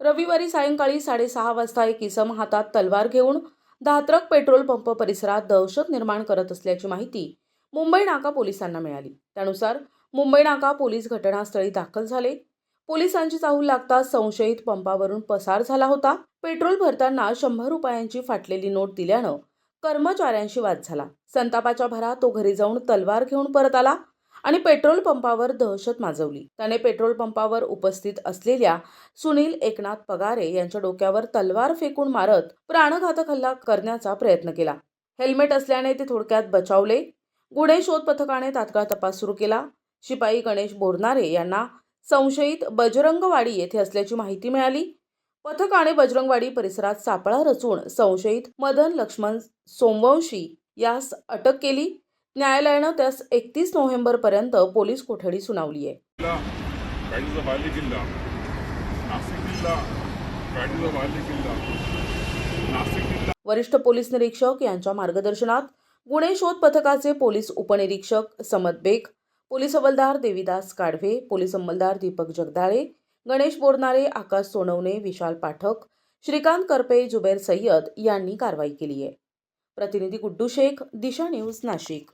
रविवारी सायंकाळी साडेसहा वाजता एक इसम हातात तलवार घेऊन धात्रक पेट्रोल पंप परिसरात दहशत निर्माण करत असल्याची माहिती मुंबई नाका पोलिसांना मिळाली. त्यानुसार मुंबई नाका पोलीस घटनास्थळी दाखल झाले. पोलिसांची चाहूल लागताच संशयित पंपावरून पसार झाला होता. पेट्रोल भरताना शंभर रुपयांची फाटलेली नोट दिल्यानं कर्मचाऱ्यांशी वाद झाला. संतापाच्या भरात तो घरी जाऊन तलवार घेऊन परत आला. आणि पेट्रोल पंपावर दहशत माजवली. त्याने पेट्रोल पंपावर उपस्थित असलेल्या सुनील एकनाथ पगारे यांच्या डोक्यावर तलवार फेकून मारत प्राणघातक हल्ला करण्याचा प्रयत्न केला. हेल्मेट असल्याने ते थोडक्यात बचावले. गुन्हे शोध पथकाने तात्काळ तपास सुरू केला. शिपाई गणेश बोरनारे यांना संशयित बजरंगवाडी येथे असल्याची माहिती मिळाली. पथकाने बजरंगवाडी परिसरात सापळा रचून संशयित मदन लक्ष्मण सोमवंशी यास अटक केली. न्यायालयानं त्यास एकतीस नोव्हेंबरपर्यंत पोलीस कोठडी सुनावली आहे किल्ला गाडीचा बाले किल्ला नाशिक किल्ला गाडीचा बाले किल्ला नाशिक किल्ला वरिष्ठ पोलीस निरीक्षक यांच्या मार्गदर्शनात गुन्हे शोध पथकाचे पोलीस उपनिरीक्षक समत बेग पोलीस हवालदार देविदास काढवे पोलीस अंमलदार दीपक जगदाळे गणेश बोरनारे आकाश सोनवणे विशाल पाठक श्रीकांत करपे जुबेर सय्यद यांनी कारवाई केली आहे प्रतिनिधी गुड्डू शेख दिशा न्यूज नाशिक.